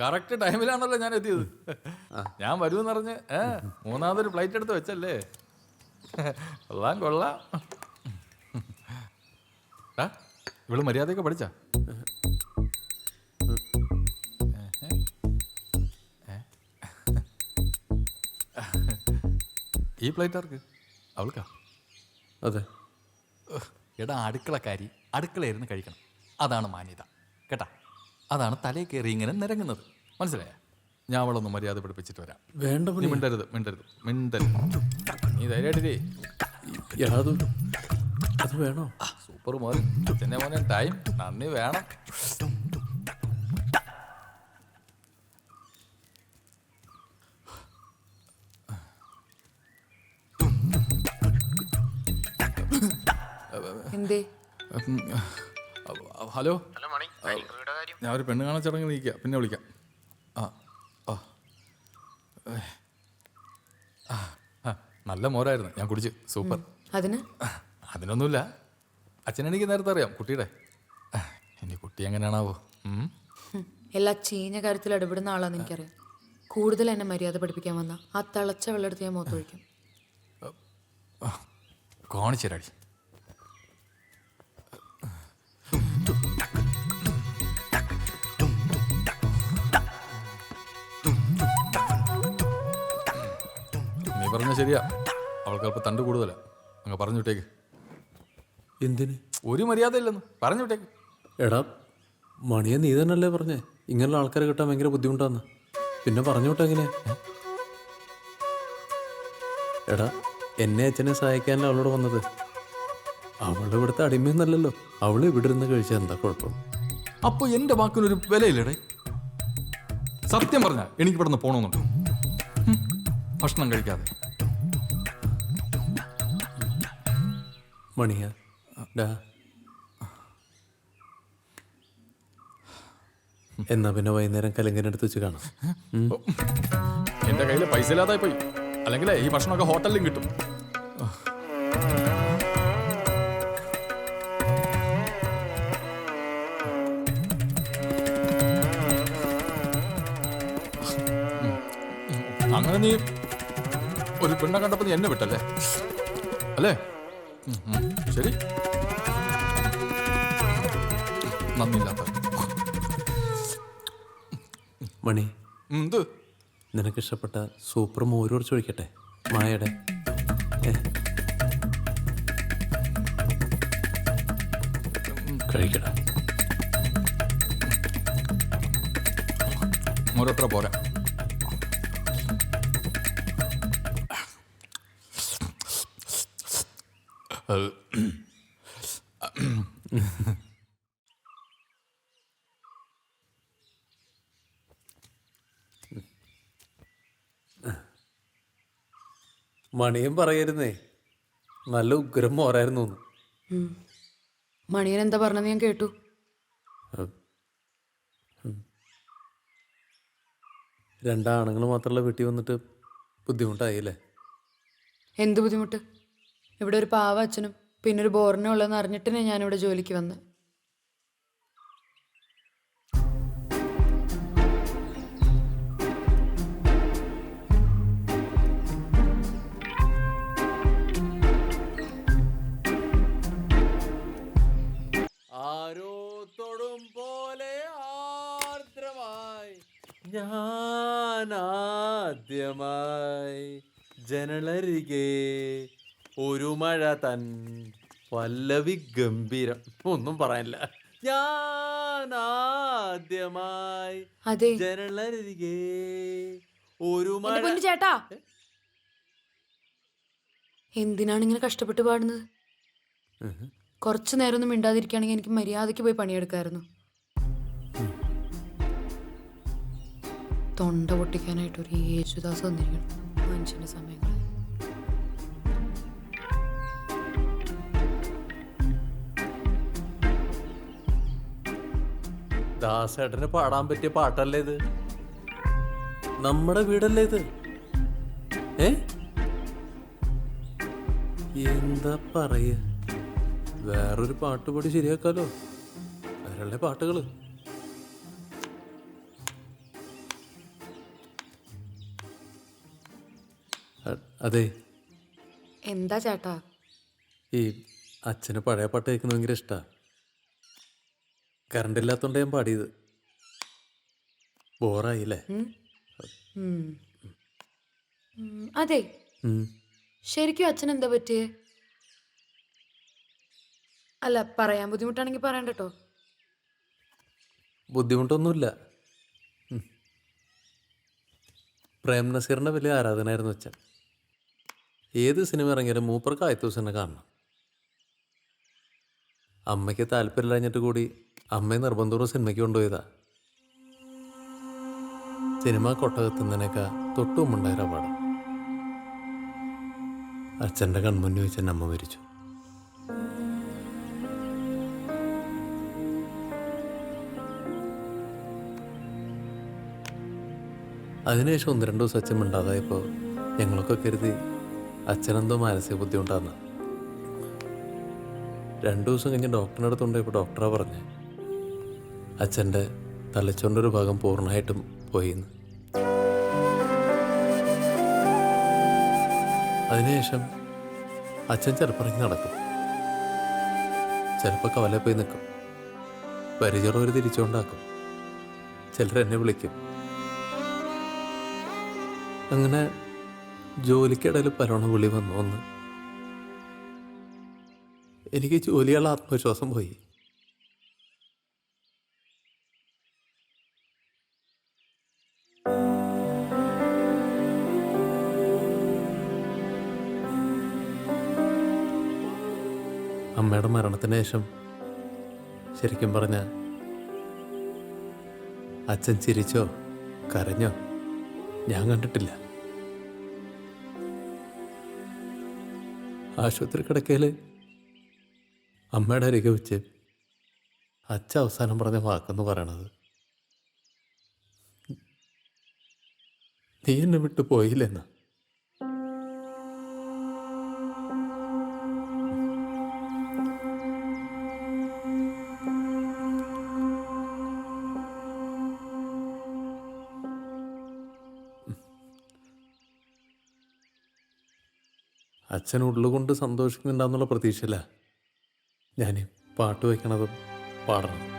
Correct ടൈമിലാണല്ലോ ഞാൻ എത്തിയത്. ഞാൻ വരുമെന്ന് പറഞ്ഞ് ഏ മൂന്നാമതൊരു ഫ്ലൈറ്റ് എടുത്ത് വെച്ചല്ലേ? കൊള്ളാം കൊള്ളാം. ആ ഇവൾ മര്യാദയൊക്കെ പഠിച്ചാ? ഈ ഫ്ലൈറ്റ് ആർക്ക് അവൾക്കാ? അതെ. എടാ അടുക്കളക്കാരി അടുക്കളയിരുന്ന് കഴിക്കണം. അതാണ് മാന്യത. കേട്ടാ? അതാണ് തലയിൽ കയറി ഇങ്ങനെ നിരങ്ങുന്നത്. മനസ്സിലായ? ഞാൻ അവളൊന്ന് മര്യാദ പിടിപ്പിച്ചിട്ട് വരാം. വേണ്ട നീ മിണ്ടരുത് മിണ്ടരുത് മിണ്ടരുത്. നീ ധൈര്യമായിട്ടില്ലേ എടാ അത് അത് വേണോ? സൂപ്പർ മോൻ അച്ഛന്റെ മോനെ ടൈം. നന്ദി വേണം. എന്തേ? ഉം, ഹലോ? ഞാൻ ഒരു പെണ്ണ് കാണാൻ ചടങ്ങ് നിൽക്കുക. പിന്നെ വിളിക്കാം. ആ ആ. ആ, ആ, നല്ല മോരായിരുന്നു. ഞാൻ കുടിച്ച്. സൂപ്പർ. അതിന്? അതിനൊന്നുമില്ല. അച്ഛനെനിക്ക് നേരത്തെ അറിയാം കുട്ടിയുടെ. ഇനി കുട്ടി എങ്ങനെയാണാവോ? ഉം? ഹും, എല്ലാ ചീഞ്ഞ കാര്യത്തിൽ ഇടപെടുന്ന ആളാന്ന് എനിക്കറിയാം. കൂടുതൽ എന്നെ മര്യാദ പഠിപ്പിക്കാൻ വന്ന ആ തിളച്ച വെള്ളമെടുത്ത് ഞാൻ മുഖത്തൊഴിക്കും കാണിച്ചുതരാടി നീ പറഞ്ഞ ശരിയാ. അവൾക്ക് അല്പം തണ്ട് കൂടുതലാ. അങ്ങ് പറഞ്ഞു വിട്ടേക്ക്. എന്തിന്? ഒരു മര്യാദ ഇല്ലെന്ന് പറഞ്ഞു വിട്ടേക്ക്. എടാ മണിയെ നീ തന്നെയല്ലേ പറഞ്ഞേ? ഇങ്ങനെയുള്ള ആൾക്കാരെ കിട്ടാൻ ഭയങ്കര ബുദ്ധിമുട്ടാന്ന്. പിന്നെ പറഞ്ഞു വിട്ടോ എങ്ങനെ? എടാ എന്നെ അച്ഛനെ സഹായിക്കാനല്ല അവളോട് വന്നത്? അവൾ ഇവിടുത്തെ അടിമയൊന്നല്ലല്ലോ. അവൾ ഇവിടെ ഇരുന്ന് കഴിച്ചാൽ എന്താ കുഴപ്പം? അപ്പൊ എന്റെ വാക്കിനൊരു വിലയില്ലടേ? സത്യം പറഞ്ഞ എനിക്ക് ഇവിടെ നിന്ന് പോണമെന്നുണ്ട് ഉം. ഭക്ഷണം കഴിക്കാതെ. മണിയ. ഡാ. എന്നാ പിന്നെ വൈകുന്നേരം കലങ്കനെടുത്ത് വെച്ച് കാണാം. എന്റെ കയ്യിൽ പൈസ ഇല്ലാതായി പോയി. അല്ലെങ്കിൽ ഈ ഭക്ഷണമൊക്കെ ഹോട്ടലിലും കിട്ടും. അങ്ങനെ നീ ഒരു പെണ്ണ കണ്ടപ്പോ നീ എന്നെ വിട്ടല്ലേ? അല്ലേ. ശരി. നന്ദിയില്ലാത്ത മണി എന്ത്? നിനക്ക് ഇഷ്ടപ്പെട്ട സൂപ്പർ മോര് കുറച്ച് ഒഴിക്കട്ടെ? മായയുടെ. കഴിക്കട ഓരോരുത്തര പോരാ. മണിയും പറയരുന്നേ. നല്ല ഉഗ്രം പോരായിരുന്നു. മണിയൻ എന്താ പറഞ്ഞത് ഞാൻ കേട്ടു. രണ്ടാണുങ്ങൾ മാത്രമല്ല വീട്ടിൽ വന്നിട്ട് ബുദ്ധിമുട്ടായില്ലേ എന്ത് ബുദ്ധിമുട്ട്? ഇവിടെ ഒരു പാവ അച്ഛനും പിന്നെ ഒരു ബോറിനും ഉള്ളതെന്ന് അറിഞ്ഞിട്ടേ ഞാനിവിടെ ജോലിക്ക് വന്ന്. ആരോ തൊടും പോലെ ആർദ്രമായി ഒരു മഴ തൻ പല്ലവി ഗംഭീരം. ഒന്നും പറയാനില്ല. ഞാൻ ആദ്യമായി അതെ. ജനലരികെ ഒരു മഴ പൊന്നു ചേട്ടാ. എന്തിനാണ് ഇങ്ങനെ കഷ്ടപ്പെട്ട് പാടുന്നത്. കുറച്ചു നേരം ഒന്നും മിണ്ടാതിരിക്കുകയാണെങ്കിൽ എനിക്ക് മര്യാദയ്ക്ക് പോയി പണിയെടുക്കായിരുന്നു. തൊണ്ട പൊട്ടിക്കാനായിട്ട് ഒരു യേശുദാസ് വന്നിരിക്കണം മനുഷ്യന്റെ സമയങ്ങൾ ദാസേട്ടന് പാടാൻ പറ്റിയ പാട്ടല്ലേ ഇത്? നമ്മുടെ വീടല്ലേ ഇത്? ഏ? എന്താ പറയ? വേറൊരു പാട്ട് പാടി ശരിയാക്കാലോ. വേറെ പാട്ടുകൾ? അതെ. എന്താ ചേട്ടാ? ഈ അച്ഛന് പഴയ പാട്ട് കേൾക്കുന്ന ഭയങ്കര ഇഷ്ടാ. കറണ്ട് ഇല്ലാത്തോണ്ട് ഞാൻ പാടിയത്. ബോറായില്ലേ? അതെ. ശരിക്കും അച്ഛൻ എന്താ പറ്റിയേ? അല്ല പറയാൻ ബുദ്ധിമുട്ടാണെങ്കിൽ പറയണ്ട കേട്ടോ ബുദ്ധിമുട്ടൊന്നുമില്ല. പ്രേം നസീറിന്റെ വലിയ ആരാധനായിരുന്നു അച്ഛൻ. ഏത് സിനിമ ഇറങ്ങിയാലും മൂപ്പർക്ക് ആയത്തൂസിനെ കാണണം. അമ്മയ്ക്ക് താല്പര്യമില്ലാഞ്ഞിട്ട് കൂടി അമ്മയെ നിർബന്ധപൂർവം സിനിമയ്ക്ക് കൊണ്ടുപോയതാ. സിനിമ കൊട്ടകത്തുന്നതിനൊക്കെ തൊട്ടു മുമ്പുണ്ടായ അപകടം. അച്ഛന്റെ കൺമുന്നിൽ വെച്ച് എന്റെ അമ്മ മരിച്ചു. അതിനുശേഷം ഒന്ന് രണ്ട് ദിവസം അച്ഛൻ മിണ്ടാതായപ്പോൾ ഞങ്ങളൊക്കെ കരുതി അച്ഛനെന്തോ മാനസിക ബുദ്ധിമുട്ടാന്ന്. രണ്ടു ദിവസം കഴിഞ്ഞ് ഡോക്ടറിന്റെ അടുത്തുണ്ട് ഇപ്പോൾ ഡോക്ടറാ പറഞ്ഞത് അച്ഛന്റെ തലച്ചോറിന്റെ ഒരു ഭാഗം പൂർണമായിട്ടും പോയിന്ന്. അതിനുശേഷം അച്ഛൻ ചിലപ്പോൾ ഇറങ്ങി നടക്കും. ചിലപ്പോൾ കവല പോയി നിൽക്കും. പരിചയമുള്ളവർ തിരിച്ചുകൊണ്ടാക്കും. ചിലർ എന്നെ വിളിക്കും. അങ്ങനെ ജോലിക്കിടയിൽ പലവണ വിളി വന്നു വന്ന് എനിക്ക് ജോലിയുള്ള ആത്മവിശ്വാസം പോയി. അമ്മയുടെ മരണത്തിന് ശേഷം ശരിക്കും പറഞ്ഞ അച്ഛൻ ചിരിച്ചോ കരഞ്ഞോ ഞാൻ കണ്ടിട്ടില്ല. ആശുപത്രി കിടക്കയിൽ അമ്മയുടെ അരികെ വെച്ച് അച്ഛ അവസാനം പറഞ്ഞ വാക്കെന്ന് പറയണത്. നീ എന്നെ വിട്ടു പോയില്ലെന്ന്. അച്ഛൻ ഉള്ളുകൊണ്ട് സന്തോഷിക്കുന്നുണ്ടാന്നുള്ള പ്രതീക്ഷയില്ല ഞാൻ പാട്ട് വയ്ക്കണതും പാടണം.